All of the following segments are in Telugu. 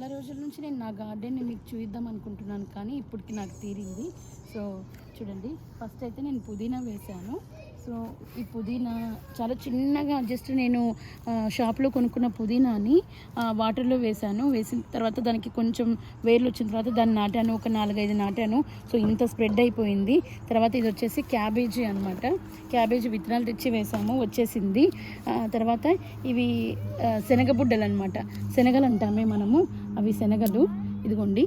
చాలా రోజుల నుంచి నేను నా గార్డెన్ని మీకు చూద్దాం అనుకుంటున్నాను కానీ ఇప్పటికి నాకు తీరింది. సో చూడండి ఫస్ట్ అయితే నేను పుదీనా వేశాను. సో ఈ పుదీనా చాలా చిన్నగా జస్ట్ నేను షాప్లో కొనుక్కున్న పుదీనాని వాటర్లో వేశాను వేసిన. తర్వాత దానికి కొంచెం వేర్లు వచ్చిన తర్వాత దాన్ని నాటాను. ఒక నాలుగైదు నాటాను. సో ఇంత స్ప్రెడ్ అయిపోయింది. తర్వాత ఇది వచ్చేసి క్యాబేజీ అనమాట క్యాబేజీ విత్తనాలు తెచ్చి వేసాము. వచ్చేసింది. తర్వాత ఇవి శనగబుడ్డలు అనమాట శనగలు అంటామే మనము. అవి శనగలు. ఇదిగోండి.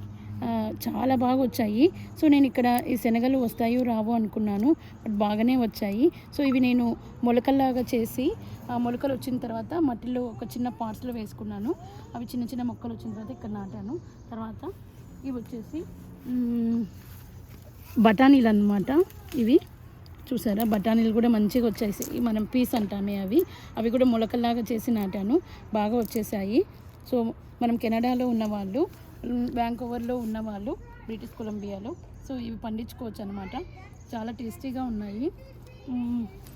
చాలా బాగా వచ్చాయి సో నేను ఇక్కడ ఈ శనగలు వస్తాయో రావో అనుకున్నాను. బట్ బాగానే వచ్చాయి. సో ఇవి నేను మొలకల్లాగా చేసి ఆ మొలకలు వచ్చిన తర్వాత మట్టిలో ఒక చిన్న పార్ట్స్లో వేసుకున్నాను. అవి చిన్న చిన్న మొక్కలు వచ్చిన తర్వాత ఇక్కడ నాటాను. తర్వాత ఇవి వచ్చేసి బఠానీలు అన్నమాట ఇవి. చూసారా? బఠానీలు కూడా మంచిగా వచ్చేసాయి. మనం పీస్ అంటామే అవి. అవి కూడా మొలకల్లాగా చేసి నాటాను. బాగా వచ్చేసాయి. సో మనం కెనడాలో ఉన్నవాళ్ళు వాళ్ళు వ్యాంకోవర్లో ఉన్నవాళ్ళు బ్రిటిష్ కొలంబియాలో. సో ఇవి పండించుకోవచ్చు అనమాట చాలా టేస్టీగా ఉన్నాయి.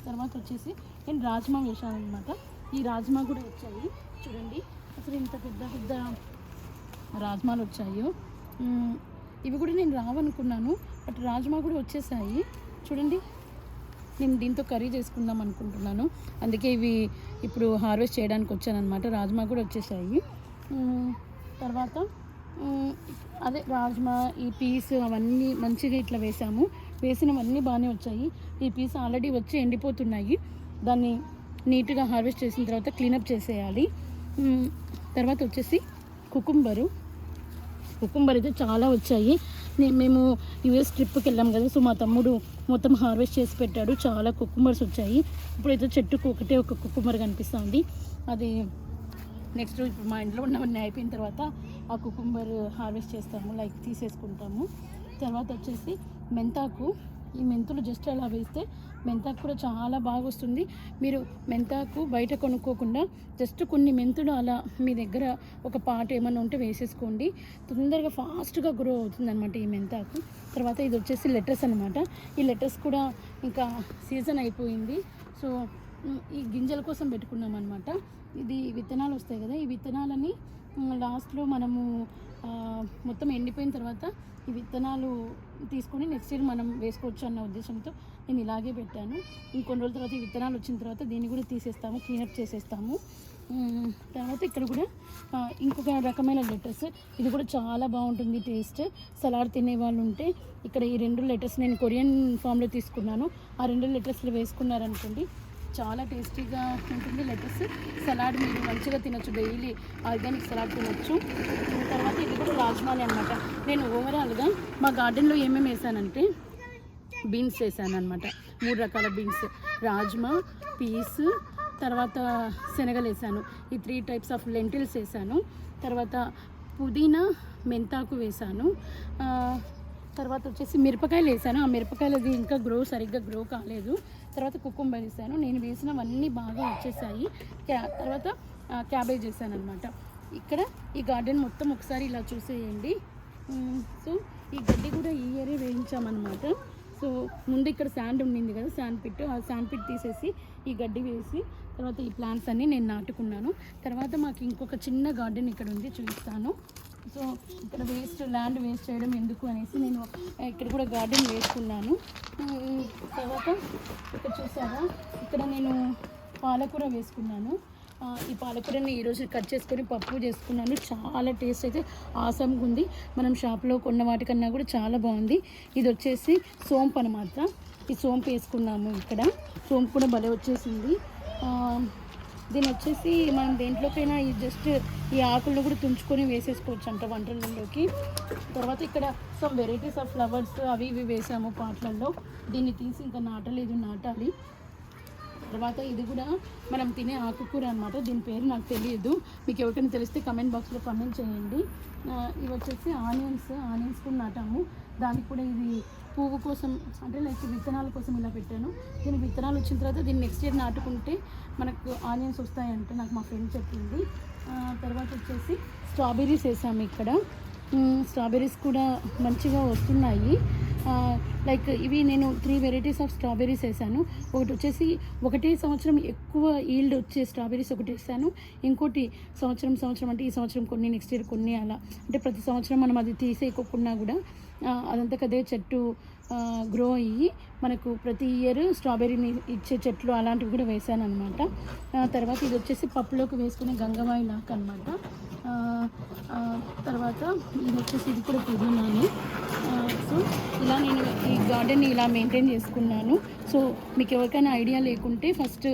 తర్వాత వచ్చేసి నేను రాజ్మా వేసాను అనమాట ఈ రాజ్మా కూడా వచ్చాయి. చూడండి. అసలు ఇంత పెద్ద పెద్ద రాజ్మాలు వచ్చాయో. ఇవి కూడా నేను రావనుకున్నాను. బట్ రాజ్మా కూడా వచ్చేసాయి. చూడండి. నేను దీంతో కర్రీ చేసుకుందాం అనుకుంటున్నాను. అందుకే ఇవి ఇప్పుడు హార్వెస్ట్ చేయడానికి వచ్చాను అనమాట రాజ్మా కూడా వచ్చేసాయి. తర్వాత అదే రాజ్మా ఈ పీస్ అవన్నీ మంచిగా ఇట్లా వేసాము. వేసినవన్నీ బాగానే వచ్చాయి. ఈ పీస్ ఆల్రెడీ వచ్చి ఎండిపోతున్నాయి. దాన్ని నీట్గా హార్వెస్ట్ చేసిన తర్వాత క్లీనప్ చేసేయాలి. తర్వాత వచ్చేసి కుకుంబరు. కుకుంబర్ అయితే చాలా వచ్చాయి. నే- మేము యుఎస్ ట్రిప్కి వెళ్ళాం కదా సో మా తమ్ముడు మొత్తం హార్వెస్ట్ చేసి పెట్టాడు. చాలా కుకుంబర్స్ వచ్చాయి. ఇప్పుడైతే చెట్టుకు ఒకటే ఒక కుకుంబర్ కనిపిస్తుంది. అది నెక్స్ట్ ఇప్పుడు మా ఇంట్లో ఉన్నవన్నీ అయిపోయిన తర్వాత ఆ కుకుంబర్ హార్వెస్ట్ చేస్తాము లైక్ తీసేసుకుంటాము. తర్వాత వచ్చేసి మెంతాకు. ఈ మెంతులు జస్ట్ అలా వేస్తే మెంతాకు కూడా చాలా బాగా వస్తుంది. మీరు మెంతాకు బయట కొనుక్కోకుండా జస్ట్ కొన్ని మెంతులు అలా మీ దగ్గర ఒక పాట ఏమైనా ఉంటే వేసేసుకోండి. తొందరగా ఫాస్ట్గా గ్రో అవుతుంది అనమాట ఈ మెంతాకు. తర్వాత ఇది వచ్చేసి లెటర్స్ అనమాట ఈ లెటర్స్ కూడా ఇంకా సీజన్ అయిపోయింది. సో ఈ గింజల కోసం పెట్టుకున్నాం అనమాట ఇది విత్తనాలు వస్తాయి కదా ఈ విత్తనాలని లాస్ట్లో మనము మొత్తం ఎండిపోయిన తర్వాత ఈ విత్తనాలు తీసుకొని నెక్స్ట్ ఇయర్ మనం వేసుకోవచ్చు అన్న ఉద్దేశంతో నేను ఇలాగే పెట్టాను. ఇంకొన్ని రోజుల తర్వాత ఈ విత్తనాలు వచ్చిన తర్వాత దీన్ని కూడా తీసేస్తాము క్లీనప్ చేసేస్తాము. తర్వాత ఇక్కడ కూడా ఇంకొక రకమైన లెటర్స్ ఇది కూడా చాలా బాగుంటుంది టేస్ట్ సలాడ్ తినే వాళ్ళు ఉంటే ఇక్కడ ఈ రెండు లెటర్స్ నేను కొరియన్ ఫామ్లో తీసుకున్నాను. ఆ రెండు లెటర్స్లో వేసుకున్నారనుకోండి చాలా టేస్టీగా ఉంటుంది లెటర్స్. సలాడ్ మీరు మంచిగా తినొచ్చు డైలీ ఆర్గానిక్ సలాడ్ తినొచ్చు. తర్వాత ఇది కూడా రాజ్మాని అనమాట నేను ఓవరాల్గా మా గార్డెన్లో ఏమేమి వేసానంటే బీన్స్ వేసాను అనమాట మూడు రకాల బీన్స్. రాజ్మా పీస్ తర్వాత శనగలు వేసాను. ఈ త్రీ టైప్స్ ఆఫ్ లెంటిల్స్ వేసాను. తర్వాత పుదీనా మెంతాకు వేసాను. తర్వాత వచ్చేసి మిరపకాయలు వేసాను. ఆ మిరపకాయలు అది ఇంకా గ్రో సరిగ్గా గ్రో కాలేదు. తర్వాత కుకుంబర్ వేసాను. నేను వేసినవన్నీ బాగా వచ్చేసాయి. క్యా తర్వాత క్యాబేజ్ వేసాను అనమాట ఇక్కడ ఈ గార్డెన్ మొత్తం ఒకసారి ఇలా చూసేయండి. సో ఈ గడ్డి కూడా ఈ ఇయరే వేయించామన్నమాట. సో ముందు ఇక్కడ శాండ్ ఉండింది కదా శాండ్ పిట్ ఆ శాండ్ పిట్ తీసేసి ఈ గడ్డి వేసి తర్వాత ఈ ప్లాంట్స్ అన్నీ నేను నాటుకున్నాను. తర్వాత మాకు ఇంకొక చిన్న గార్డెన్ ఇక్కడ ఉంది చూపిస్తాను. సో ఇక్కడ వేస్ట్ ల్యాండ్ వేస్ట్ చేయడం ఎందుకు అనేసి నేను ఇక్కడ కూడా గార్డెన్ వేసుకున్నాను. తర్వాత ఇక్కడ చూసారా? ఇక్కడ నేను పాలకూర వేసుకున్నాను. ఈ పాలకూరని ఈరోజు కట్ చేసుకొని పప్పు చేసుకున్నాను. చాలా టేస్ట్ అయితే ఆసంగా ఉంది. మనం షాప్లో కొన్న వాటికన్నా కూడా చాలా బాగుంది. ఇది వచ్చేసి సోంపు అనమాట ఈ సోంపు వేసుకున్నాము ఇక్కడ. సోంపు కూడా భలే వచ్చేసింది. దీని వచ్చేసి మనం దేంట్లోకైనా ఈ జస్ట్ ఈ ఆకులను కూడా తుంచుకొని వేసేసుకోవచ్చు అంట వంటలలోకి. తర్వాత ఇక్కడ సమ్ వెరైటీస్ ఆఫ్ ఫ్లవర్స్ అవి ఇవి వేసాము పాట్లలో దీన్ని తీసి ఇంకా నాటలేదు నాటాలి. తర్వాత ఇది కూడా మనం తినే ఆకుకూర అనమాట దీని పేరు నాకు తెలియదు. మీకు ఎవరికైనా తెలిస్తే కమెంట్ బాక్స్లో కమెంట్ చేయండి. ఇవి వచ్చేసి ఆనియన్స్. ఆనియన్స్ కూడా నాటాము. దానికి కూడా ఇది పువ్వు కోసం అంటే లైక్ విత్తనాల కోసం ఇలా పెట్టాను. దీని విత్తనాలు వచ్చిన తర్వాత దీన్ని నెక్స్ట్ ఇయర్ నాటుకుంటే మనకు ఆనియన్స్ వస్తాయంటే నాకు మా ఫ్రెండ్ చెప్పింది. తర్వాత వచ్చేసి స్ట్రాబెర్రీస్ వేసాము ఇక్కడ. స్ట్రాబెర్రీస్ కూడా మంచిగా వస్తున్నాయి. లైక్ ఇవి నేను త్రీ వెరైటీస్ ఆఫ్ స్ట్రాబెరీస్ వేసాను. ఒకటి వచ్చేసి ఒకటే సంవత్సరం ఎక్కువ ఈల్డ్ వచ్చే స్ట్రాబెర్రీస్ ఒకటి వేసాను. ఇంకోటి సంవత్సరం సంవత్సరం అంటే ఈ సంవత్సరం కొన్ని నెక్స్ట్ ఇయర్ కొన్ని అలా. అంటే ప్రతి సంవత్సరం మనం అది తీసేయకోకుండా కూడా అదంతా కదే చెట్టు గ్రో అయ్యి మనకు ప్రతి ఇయర్ స్ట్రాబెర్రీని ఇచ్చే చెట్లు అలాంటివి కూడా వేసాను అనమాట తర్వాత ఇది వచ్చేసి పప్పులోకి వేసుకునే గంగవాయి నాకు అనమాట తర్వాత ఇది వచ్చేసి ఇది కూడా పుదీనాని. సో ఇలా నేను ఈ గార్డెన్ని ఇలా మెయింటైన్ చేసుకున్నాను. సో మీకు ఎవరికైనా ఐడియా లేకుంటే ఫస్ట్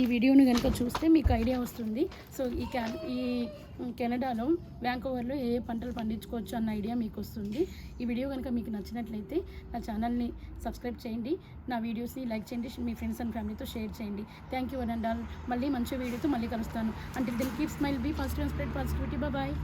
ఈ వీడియోని కనుక చూస్తే మీకు ఐడియా వస్తుంది. సో ఈ క్యా ఈ కెనడాలో వ్యాంకోవర్లో ఏ ఏ పంటలు పండించుకోవచ్చు అన్న ఐడియా మీకు వస్తుంది. ఈ వీడియో కనుక మీకు నచ్చినట్లయితే నా ఛానల్ని సబ్స్క్రైబ్ చేయండి నా వీడియోస్ని లైక్ చేయండి మీ ఫ్రెండ్స్ అండ్ ఫ్యామిలీతో షేర్ చేయండి. Thank you one and all మళ్ళీ మంచి వీడియోతో మళ్ళీ కలుస్తాను. అంటే Dil keep smile be positive spread positivity bye